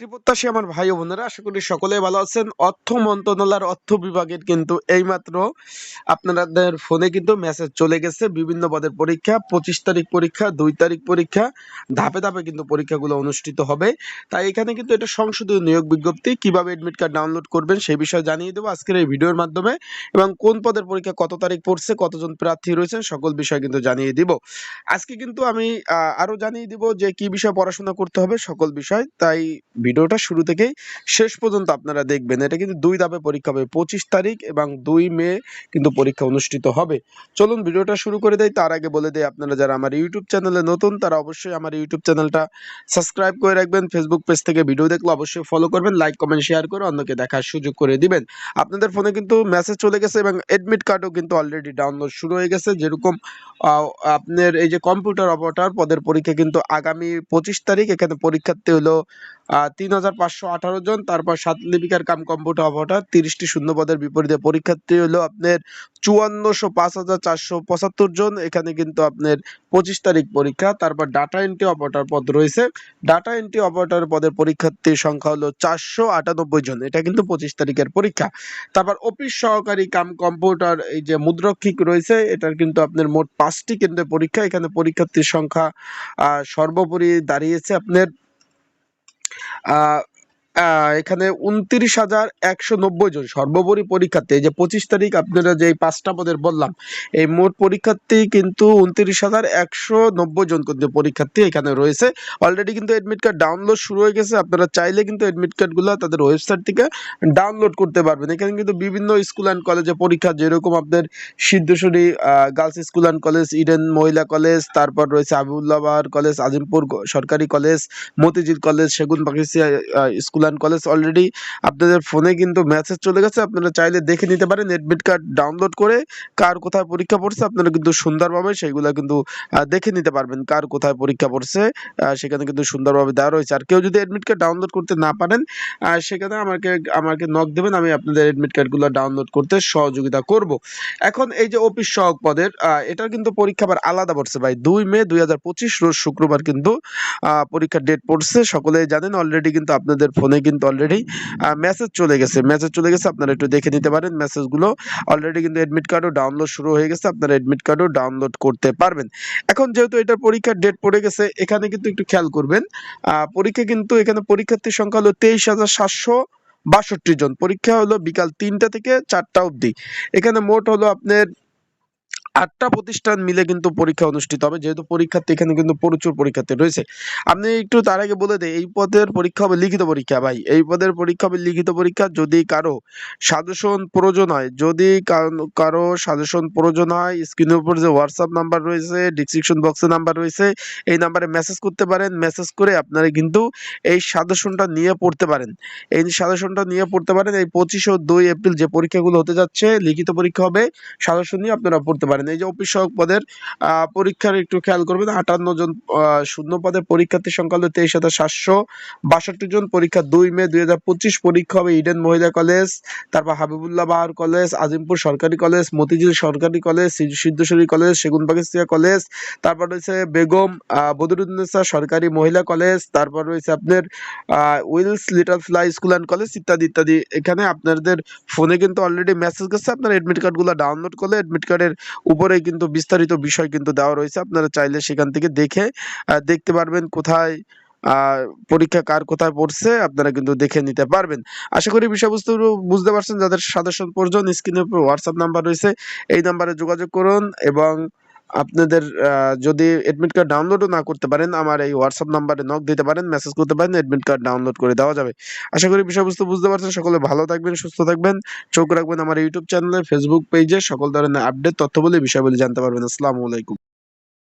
প্রত্যাশী আমার ভাই বোনেরা আশা করি সকলে ভালো আছেন। অর্থ মন্ত্রণালয়ের অর্থ বিভাগের কিন্তু এইমাত্র আপনাদের ফোনে কিন্তু মেসেজ চলে গেছে। বিভিন্ন পদের পরীক্ষা পঁচিশ তারিখ পরীক্ষা দুই তারিখ পরীক্ষা ধাপে ধাপে কিন্তু পরীক্ষাগুলো অনুষ্ঠিত হবে। তাই এখানে কিন্তু এটা সংসদীয় নিয়োগ বিজ্ঞপ্তি কীভাবে এডমিট কার্ড ডাউনলোড করবেন সেই বিষয়ে জানিয়ে দেবো আজকের এই ভিডিওর মাধ্যমে এবং কোন পদের পরীক্ষা কত তারিখ পড়ছে কতজন প্রার্থী রয়েছেন সকল বিষয় কিন্তু জানিয়ে দিব। আজকে কিন্তু আমি আহ, আরও জানিয়ে দিব যে কি বিষয়ে পড়াশোনা করতে হবে সকল বিষয়। তাই ভিডিওটা শুরু থেকেই শেষ পর্যন্ত আপনারা দেখবেন। এটা কিন্তু দুই ধাপে পরীক্ষা হবে, পঁচিশ তারিখ এবং দুই মে কিন্তু পরীক্ষা অনুষ্ঠিত হবে। চলুন ভিডিওটা শুরু করে দেয় তার আগে বলে দেয় আপনারা যারা আমার ইউটিউব চ্যানেলে নতুন, তারা অবশ্যই আমার ইউটিউব চ্যানেলটা সাবস্ক্রাইব করে রাখবেন। ফেসবুক পেজ থেকে ভিডিও দেখলে অবশ্যই ফলো করবেন লাইক কমেন্ট শেয়ার করে অন্যকে দেখার সুযোগ করে দিবেন। আপনাদের ফোনে কিন্তু মেসেজ চলে গেছে এবং এডমিট কার্ডও কিন্তু অলরেডি ডাউনলোড শুরু হয়ে গেছে। যেরকম আপনার এই যে কম্পিউটার অপারেটর পদের পরীক্ষা কিন্তু আগামী পঁচিশ তারিখ। এখানে পরীক্ষার্থী হলো তিন হাজার পাঁচশো আঠারো জন, তারপর সাত লিপিকার কাম কম্পিউটার অপারেটর তিরিশটি শূন্য পদের বিপরীতে পরীক্ষার্থী হলো আপনার চুয়ান্নশো পাঁচ হাজার চারশো পঁচাত্তর জন, এখানে কিন্তু আপনার পঁচিশ তারিখ পরীক্ষা, তারপর ডাটা এন্ট্রি অপারেটর পদ রয়েছে। ডাটা এন্ট্রি অপারেটর পদের পরীক্ষার্থীর সংখ্যা হলো চারশো আটানব্বই জন, এটা কিন্তু পঁচিশ তারিখের পরীক্ষা। তারপর অফিস সহকারী কাম কম্পিউটার এই যে মুদ্রক্ষিক রয়েছে, এটার কিন্তু আপনার মোট পাঁচটি কেন্দ্রে পরীক্ষা, এখানে পরীক্ষার্থীর সংখ্যা সর্বোপরি দাঁড়িয়েছে আপনার Uh, এখানে উনত্রিশ হাজার একশো নব্বই জন। সর্বোপরি পরীক্ষার্থী যে পঁচিশ তারিখ আপনারা যে পাঁচটা পদের বললাম, এই মোট পরীক্ষার্থী কিন্তু উনত্রিশ হাজার একশো নব্বই জন কিন্তু পরীক্ষার্থী এখানে রয়েছে। অলরেডি কিন্তু এডমিট কার্ড ডাউনলোড শুরু হয়ে গেছে। আপনারা চাইলে কিন্তু এডমিট কার্ডগুলো তাদের ওয়েবসাইট থেকে ডাউনলোড করতে পারবেন। এখানে কিন্তু বিভিন্ন স্কুল অ্যান্ড কলেজে পরীক্ষা, যেরকম আপনার Siddheswari girls school and college Eden মহিলা কলেজ তারপর রয়েছে আবুল্লাহ কলেজ আজিমপুর সরকারি কলেজ মতিঝিল কলেজ সেগুন বাগিচা স্কুল অ্যান্ড কলেজ অলরেডি আপনাদের ফোনে কিন্তু মেসেজ চলে গেছে। আপনারা চাইলে দেখে নিতে পারেন এডমিট কার্ড ডাউনলোড করে কার কোথায় পরীক্ষা পড়ছে, আপনারা কিন্তু সুন্দরভাবে সেইগুলো কিন্তু দেখে নিতে পারবেন কার কোথায় পরীক্ষা পড়ছে সেখানে কিন্তু সুন্দরভাবে দেওয়া রয়েছে। আর কেউ যদি এডমিট কার্ড ডাউনলোড করতে না পারেন সেখানে আমাকে আমাকে নক দেবেন, আমি আপনাদের এডমিট কার্ডগুলো ডাউনলোড করতে সহযোগিতা করব। এখন এই যে অফিস সহক পদের এটার কিন্তু পরীক্ষা আবার আলাদা পড়ছে ভাই। দুই মে দুই হাজার পঁচিশ রোজ শুক্রবার কিন্তু পরীক্ষার ডেট পড়ছে। সকলে জানেন অলরেডি কিন্তু আপনাদের ফোনে কিন্তু অলরেডি মেসেজ চলে গেছে। মেসেজ চলে গেছে, আপনারা একটু দেখে নিতে পারেন মেসেজগুলো অলরেডি কিন্তু অ্যাডমিট কার্ডও ডাউনলোড শুরু হয়ে গেছে, আপনারা অ্যাডমিট কার্ডও ডাউনলোড করতে পারবেন। এখন যেহেতু এটা পরীক্ষার ডেট পড়ে গেছে, এখানে কিন্তু একটু খেয়াল করবেন পরীক্ষা কিন্তু এখানে পরীক্ষার্থীর সংখ্যা হলো তেইশ হাজার সাতশো বাষট্টি জন। পরীক্ষা হলো বিকাল তিনটা থেকে চারটা অবধি। এখানে মোট হলো আপনার আটটা প্রতিষ্ঠান মিলে কিন্তু পরীক্ষা অনুষ্ঠিত হবে, যেহেতু পরীক্ষার্থী এখানে কিন্তু প্রচুর পরীক্ষার্থী রয়েছে। আপনি একটু তার আগে বলে দেয় এই পদের পরীক্ষা হবে লিখিত পরীক্ষা, ভাই। এই পদের পরীক্ষা হবে লিখিত পরীক্ষা যদি কারও সাজেশন প্রয়োজন হয়, যদি কারো- সাজেশন প্রয়োজন হয় স্ক্রিনের উপর যে হোয়াটসঅ্যাপ নাম্বার রয়েছে ডিসক্রিপশন বক্সে নাম্বার রয়েছে, এই নাম্বারে মেসেজ করতে পারেন। মেসেজ করে আপনারা কিন্তু এই সাজেশনটা নিয়ে পড়তে পারেন। এই সাজেশনটা নিয়ে পড়তে পারেন, এই পঁচিশ ও দুই এপ্রিল যে পরীক্ষাগুলো হতে যাচ্ছে, লিখিত পরীক্ষা হবে, সাজেশন নিয়ে আপনারা পড়তে পারেন। এই যে অফিস সহায়ক পদের পরীক্ষার একটু খেয়াল করবেন আটান্ন জন শূন্য পদের পরীক্ষার্থীর সংখ্যা হলো তেইশ হাজার সাতশো বাষট্টি জন পরীক্ষা দুই মে দুই হাজার পঁচিশ পরীক্ষা হবে ইডেন মহিলা কলেজ তারপর হাবিবুল্লাহ বাহার কলেজ আজিমপুর সরকারি কলেজ মতিঝিল সরকারি কলেজ সিদ্ধেশ্বরী কলেজ সেগুন বাগিচিয়া কলেজ তারপর রয়েছে বেগম আহ, বদরুন্নেসা সরকারি মহিলা কলেজ তারপর রয়েছে আপনার Wills Little Flower school and college ইত্যাদি ইত্যাদি। এখানে আপনাদের ফোনে কিন্তু অলরেডি মেসেজ গেছে আপনার এডমিট কার্ডগুলো ডাউনলোড করলে এডমিট কার্ডের উপরে কিন্তু বিস্তারিত বিষয় কিন্তু দেওয়া রয়েছে। আপনারা চাইলে সেখান থেকে দেখে দেখতে পারবেন কোথায় পরীক্ষা কার কোথায় পড়ছে, আপনারা কিন্তু দেখে নিতে পারবেন। আশা করি বিষয়বস্তু বুঝতে পারছেন, যাদের সাজেশন প্রয়োজন স্ক্রিনে হোয়াটসঅ্যাপ নাম্বার রয়েছে, এই নাম্বারে যোগাযোগ করুন এবং আপনাদের যদি এডমিট কার্ড ডাউনলোডও না করতে পারেন, আমার এই হোয়াটসঅ্যাপ নাম্বারে নক দিতে পারেন মেসেজ করতে পারেন এডমিট কার্ড ডাউনলোড করে দেওয়া যাবে। আশা করি বিষয়বস্তু বুঝতে পারছেন, সকলে ভালো থাকবেন, সুস্থ থাকবেন, চোখ রাখবেন আমার ইউটিউব চ্যানেলে ফেসবুক পেজে সকল ধরনের আপডেট তথ্য বলে বিষয় বলে জানতে পারবেন। আসসালামু আলাইকুম।